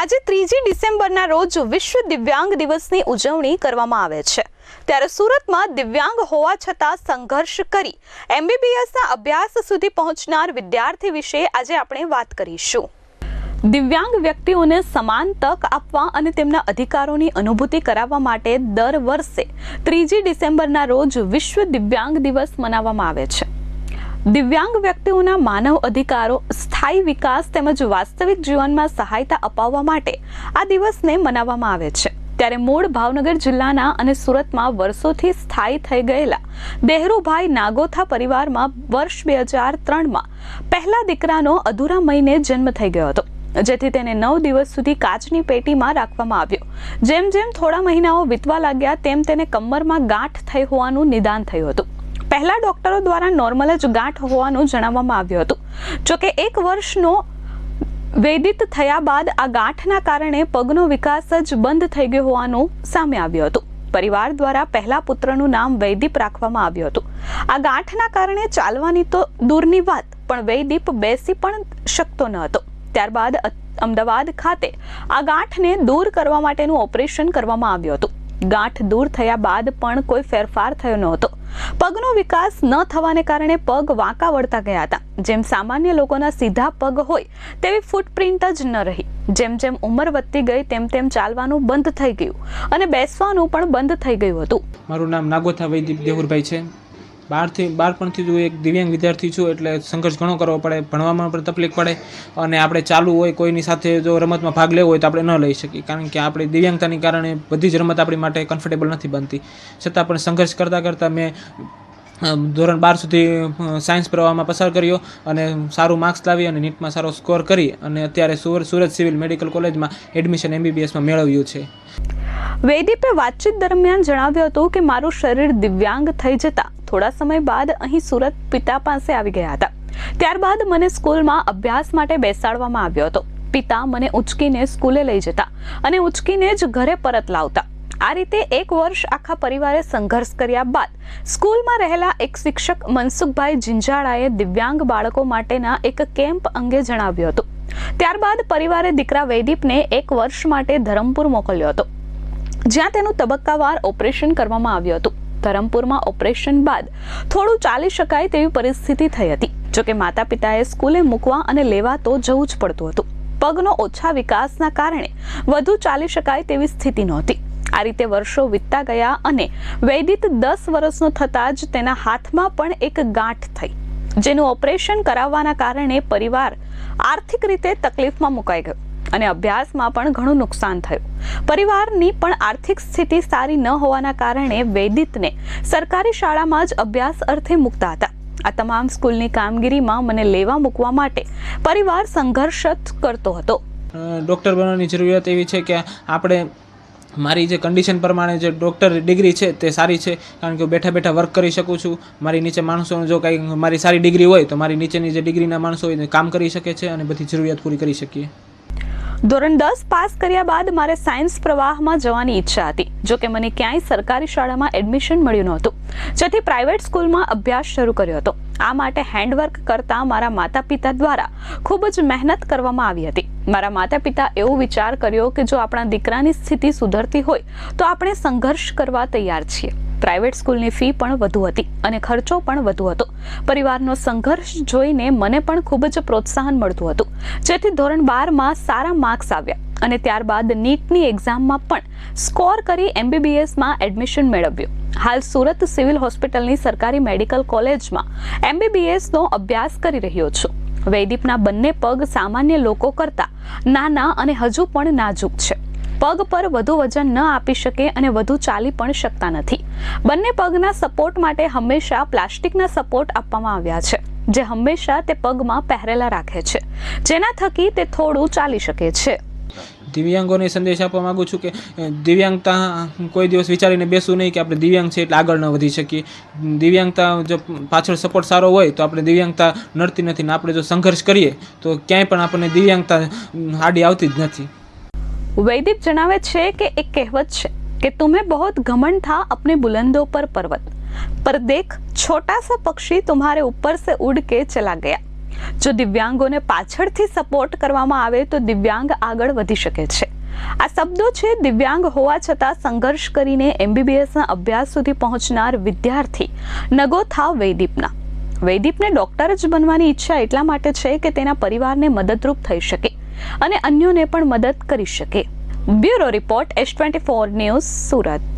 આજે ત્રીજી ડિસેમ્બરના રોજ વિશ્વ દિવ્યાંગ દિવસની ઉજવણી કરવામાં આવે છે. ત્યારે સુરતમાં દિવ્યાંગ હોવા છતાં સંઘર્ષ કરી એમબીબીએસના અભ્યાસ સુધી પહોંચનાર વિદ્યાર્થી વિશે આજે આપણે વાત કરીશું. દિવ્યાંગ વ્યક્તિઓને સમાન તક આપવા અને તેમના અધિકારોની અનુભૂતિ કરાવવા માટે દર વર્ષે ત્રીજી ડિસેમ્બરના રોજ વિશ્વ દિવ્યાંગ દિવસ મનાવવામાં આવે છે. દિવ્યાંગ વ્યક્તિઓના માનવ અધિકારો, સ્થાયી વિકાસ તેમજ વાસ્તવિક જીવનમાં સહાયતા અપાવવા માટે આ દિવસને મનાવવામાં આવે છે. ત્યારે મૂળ ભાવનગર જિલ્લાના અને સુરતમાં વર્ષોથી સ્થાયી થઈ ગયેલા દેહરુભાઈ નાગોથા પરિવારમાં વર્ષ બે હજાર ત્રણમાં પહેલા દીકરાનો અધૂરા મહિને જન્મ થઈ ગયો હતો. જેથી તેને નવ દિવસ સુધી કાચની પેટીમાં રાખવામાં આવ્યો. જેમ જેમ થોડા મહિનાઓ વીતવા લાગ્યા, તેમ તેને કમરમાં ગાંઠ થઈ હોવાનું નિદાન થયું હતું. પહેલા ડોક્ટરો દ્વારા નોર્મલ જ ગાંઠ હોવાનું જણાવવામાં આવ્યું હતું. જોકે એક વર્ષનો વેદિત થયા બાદ આ ગાંઠના કારણે પગનો વિકાસ જ બંધ થઈ ગયો હોવાનું સામે આવ્યું હતું. પરિવાર દ્વારા પહેલા પુત્રનું નામ વૈદીપ રાખવામાં આવ્યું હતું. આ ગાંઠના કારણે ચાલવાની તો દૂરની વાત, પણ વૈદીપ બેસી પણ શકતો ન હતો. ત્યારબાદ અમદાવાદ ખાતે આ ગાંઠને દૂર કરવા માટેનું ઓપરેશન કરવામાં આવ્યું હતું. ગાંઠ દૂર થયા બાદ પણ કોઈ ફેરફાર થયો નહોતો. પગનો વિકાસ ન થવાને કારણે પગ વાંકા વળતા ગયા હતા. જેમ સામાન્ય લોકોના સીધા પગ હોય, તેવી ફૂટપ્રિન્ટ જ ન રહી. જેમ જેમ ઉંમર વધતી ગઈ, તેમ તેમ ચાલવાનું બંધ થઈ ગયું અને બેસવાનું પણ બંધ થઈ ગયું હતું. મારું નામ નાગોથા વૈદીપ દેહુરભાઈ છે. બહારથી બાળપણથી જ એક દિવ્યાંગ વિદ્યાર્થી છું, એટલે સંઘર્ષ ઘણો કરવો પડે, ભણવામાં પણ તકલીફ પડે અને આપણે ચાલુ હોય, કોઈની સાથે જો રમતમાં ભાગ લેવો હોય તો આપણે ન લઈ શકીએ. કારણ કે આપણી દિવ્યાંગતાની કારણે બધી જ રમત આપણી માટે કમ્ફર્ટેબલ નથી બનતી. છતાં પણ સંઘર્ષ કરતાં કરતાં મેં ધોરણ બાર સુધી સાયન્સ પ્રવાહમાં પસાર કર્યો અને સારું માર્ક્સ લાવી અને નીટમાં સારો સ્કોર કરી અને અત્યારે સુરત સિવિલ મેડિકલ કોલેજમાં એડમિશન એમબીબીએસમાં મેળવ્યું છે. વૈદીપે વાતચીત દરમિયાન જણાવ્યું હતું કે મારું શરીર દિવ્યાંગ થઈ જતા થોડા સમય બાદ અહીં સુરત પિતા પાસે આવી ગયા હતા. ત્યારબાદ મને સ્કૂલમાં અભ્યાસ માટે બેસાડવામાં આવ્યો હતો. પિતા મને ઉચકીને સ્કૂલે લઈ જતા અને ઉચકીને જ ઘરે પરત લાવતા. આ રીતે એક વર્ષ આખા પરિવારે સંઘર્ષ કર્યા બાદ સ્કૂલમાં રહેલા એક શિક્ષક મનસુખભાઈ જિંજાળાએ દિવ્યાંગ બાળકો માટેના એક કેમ્પ અંગે જણાવ્યું હતું. ત્યારબાદ પરિવારે દીકરા વૈદીપને એક વર્ષ માટે ધરમપુર મોકલ્યો હતો. જ્યાં તેનું તબક્કાવાર ઓપરેશન કરવામાં આવ્યું હતું. ધરમપુરમાં ઓપરેશન બાદ થોડું ચાલી શકાય તેવી પરિસ્થિતિ થઈ હતી. જોકે માતા પિતાએ સ્કૂલે મૂકવા અને લેવા તો જવું જ પડતું હતું. પગનો ઓછા વિકાસના કારણે વધુ ચાલી શકાય તેવી સ્થિતિ નહોતી. આ રીતે વર્ષો વીતતા ગયા અને વૈદિત દસ વર્ષનો થતાં જ તેના હાથમાં પણ એક ગાંઠ થઈ. જેનું ઓપરેશન કરાવવાના કારણે પરિવાર આર્થિક રીતે તકલીફમાં મુકાઈ ગયો. અને અભ્યાસમાં પણ ઘણું નુકસાન થયું. પરિવારની પણ આર્થિક સ્થિતિ સારી ન હોવાના કારણે વેદિતને સરકારી શાળામાં જ અભ્યાસ અર્થે મૂકતા હતા. આ તમામ સ્કૂલની કામગીરીમાં મને લેવા મૂકવા માટે પરિવાર સંઘર્ષ કરતો હતો. ડૉક્ટર બનવાની જરૂરિયાત એવી છે કે આપણે મારી જે કન્ડિશન પ્રમાણે જે ડૉક્ટર ડિગ્રી છે તે સારી છે, કારણ કે હું બેઠા બેઠા વર્ક કરી શકું છું. મારી નીચે માણસોનો જો કંઈ મારી સારી ડિગ્રી હોય તો મારી નીચેની જે ડિગ્રીના માણસો હોય કામ કરી શકે છે અને બધી જરૂરિયાત પૂરી કરી શકીએ. ધોરણ દસ પાસ કર્યા બાદ મારે સાયન્સ પ્રવાહમાં જવાની ઈચ્છા હતી, જો કે મને ક્યાંય સરકારી શાળામાં એડમિશન મળ્યું નહોતું. જેથી પ્રાઇવેટ સ્કૂલમાં અભ્યાસ શરૂ કર્યો હતો. આ માટે હેન્ડવર્ક કરતા મારા માતા પિતા દ્વારા ખૂબ જ મહેનત કરવામાં આવી હતી. મારા માતા પિતા એવો વિચાર કર્યો કે જો આપણા દીકરાની સ્થિતિ સુધરતી હોય, તો આપણે સંઘર્ષ કરવા તૈયાર છીએ. પ્રાઇવેટ સ્કૂલની ફી પણ વધુ હતી અને ખર્ચો પણ વધુ હતો. પરિવારનો સંઘર્ષ જોઈને મને પણ ખૂબ જ પ્રોત્સાહન મળતું હતું. જેથી ધોરણ બારમાં સારા માર્ક્સ આવ્યા અને ત્યારબાદ નીટની એક્ઝામમાં પણ સ્કોર કરી એમબીબીએસમાં એડમિશન મેળવ્યું. હાલ સુરત સિવિલ હોસ્પિટલની સરકારી મેડિકલ કોલેજમાં એમબીબીએસનો અભ્યાસ કરી રહ્યો છું. વૈદીપના બંને પગ સામાન્ય લોકો કરતા નાના અને હજુ પણ નાજુક છે. પગ પર વધુ વજન ન આપી શકે અને વધુ ચાલી પણ શકતા નથી. બંને પગના સપોર્ટ માટે હંમેશા પ્લાસ્ટિકના સપોર્ટ આપવામાં આવ્યા છે, જે હંમેશા તે પગમાં પહેરેલા રાખે છે, જેના થકી તે થોડું ચાલી શકે છે. દિવ્યાંગોને સંદેશ આપવા માગું છું કે દિવ્યાંગતા કોઈ દિવસ વિચારીને બેસવું નહીં કે આપણે દિવ્યાંગ છે એટલે આગળ ન વધી શકીએ. દિવ્યાંગતા જો પાછળ સપોર્ટ સારો હોય તો આપણે દિવ્યાંગતા નડતી નથી ને આપણે જો સંઘર્ષ કરીએ તો ક્યાંય પણ આપણને દિવ્યાંગતા આડી આવતી જ નથી. વૈદિક જણાવે છે કે એક કહેવત છે કે તુમે બહોત ઘમંડ થા અપને બુલંદો પર પર્વત. પર દેખ, છોટા સા પક્ષી તુમ્હારે ઉપર સે ઉડ કે ચલા ગયા. જો દિવ્યાંગોને પાછળથી સપોર્ટ કરવામાં આવે તો દિવ્યાંગ આગળ વધી શકે છે. આ શબ્દો છે દિવ્યાંગ હોવા છતાં સંઘર્ષ કરીને એમબીબીએસના અભ્યાસ સુધી પહોંચનાર વિદ્યાર્થી નગોથા વૈદીપના. વૈદીપને ડોક્ટર જ બનવાની ઈચ્છા એટલા માટે છે કે તેના પરિવારને મદદરૂપ થઈ શકે. અને અન્યોને પણ મદદ કરી શકે. Bureau report S twenty four news Surat.